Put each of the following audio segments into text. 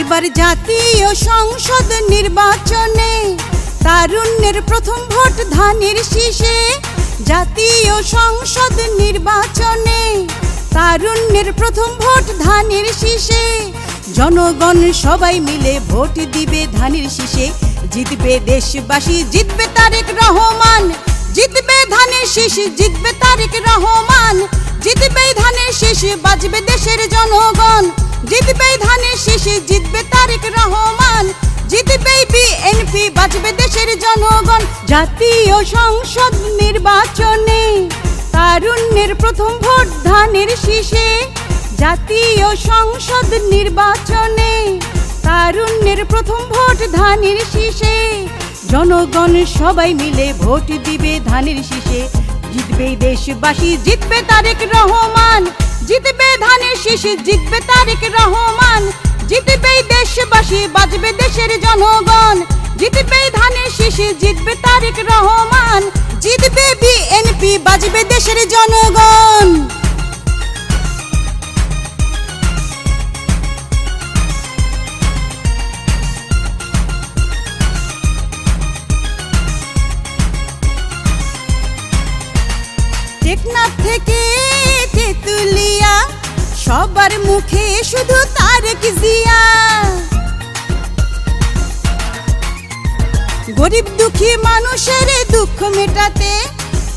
এবার জাতীয় সংসদ নির্বাচনে তারুণ্যের প্রথম ভোট ধানের শীষে জাতীয় সংসদ নির্বাচনে তারুণ্যের প্রথম ভোট ধানের শীষে জনগণ সবাই মিলে ভোট দিবে ধানের শীষে। জিতবে দেশবাসী, জিতবে তারেক রহমান। জিতবে ধানের শীষ, জিতবে তারেক রহমান। জিতবে ধানের শীষ, বাজবে দেশের জনগণ। জিতবে ধানের শীষ, জিতবে তারেক রহমান। জিতবে বিএনপি, বাজবে দেশের জনগণ। জাতীয় সংসদ নির্বাচনে তারুণ্যের প্রথম ভোট ধানের শীষে। জাতীয় সংসদ নির্বাচনে তারুণ্যের প্রথম ভোট ধানের শীষে। জনগণ সবাই মিলে ভোট দিবে ধানের শীষে। জিতবে দেশবাসী, জিতবে তারেক রহমান। জিতবে ধানের শীষে জিতবে তারেক রহমান। জিতবে দেশবাসী, বাজবে দেশের জনগণ। জিতবে ধানের শীষে জিতবে তারেক রহমান। জিতবে বিএনপি, বাজবে দেশের জনগণ। টেকনাফ থেকে তেতুলিয়া সবার মুখে শুধু তারেক জিয়া। গরিব দুঃখী মানুষের দুঃখ মেটাতে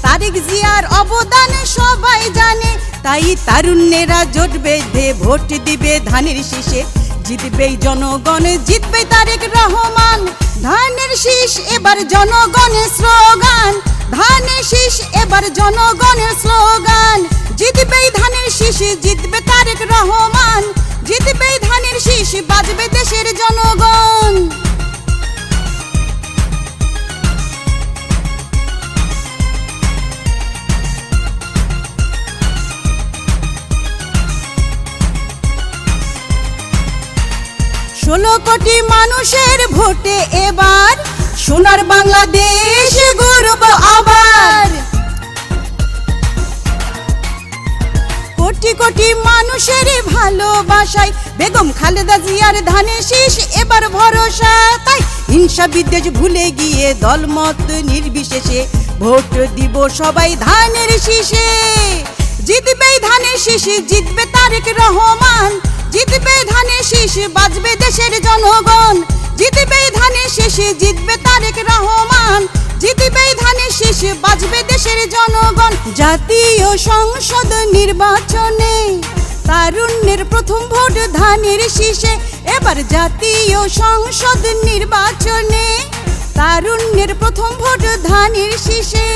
তারেক জিয়ার অবদান সবাই জানে। তাই তারুণ্যেরা জোট বেঁধে ভোট দিবে ধানের শীষে। জিতবে জনগণ, জিতবে তারেক রহমান। ধানের শীষ এবার জনগণের স্লোগান। ধানের শীষ এবার জনগণের স্লোগান। শীষ জিতবে তারেক রহমান, জিতবে ধানের শীষ, বাজবে দেশের জনগণ। ষোলো কোটি মানুষের ভোটে এবার সোনার বাংলাদেশ গর্ব আবার। ভালোবাসায়। বেগম খালেদা জিয়ার ধানের শীষ, এবার ভরসা তাই হিংসা বিদ্বেষ ভুলে গিয়ে দলমত নির্বিশেষে ভোট দিব সবাই ধানের শীষে। জিতবে ধানের জিতবে তারেক রহমান। জিতবে ধানের শীষ, বাজবে দেশের জনগণ। জিতবে ধানের শীষ, জিতবে তারেক রহমান। জিতবে ধানের শীষ, বাজবে দেশের জনগণ। জাতীয় সংসদ নির্বাচনে তারুণ্যের প্রথম ভোট ধানের শীষে, এবার জাতীয় সংসদ নির্বাচনে। তারুণ্যের প্রথম ভোট ধানের শীষে,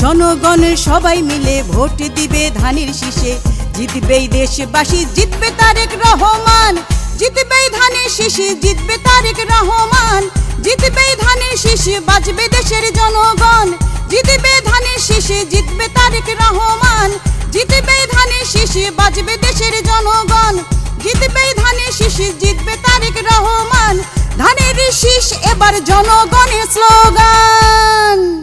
জনগণ সবাই মিলে ভোট দিবে ধানের শীষে। জিতবে দেশবাসী, জিতবে তারেক রহমান। জিতবে ধানের শীষে, জিতবে তারেক রহমান। জিতবে ধানের শীষে, বাজবে দেশের জনগণ। জিতবে ধানের শীষে, জিতবে তারেক রহমান। জিতবে ধানে শিশি, বাজবে দেশের জনগণ। জিতবে ধানে শিশি, জিতবে তারেক রহমান। ধানের শীষ এবার জনগণের স্লোগান।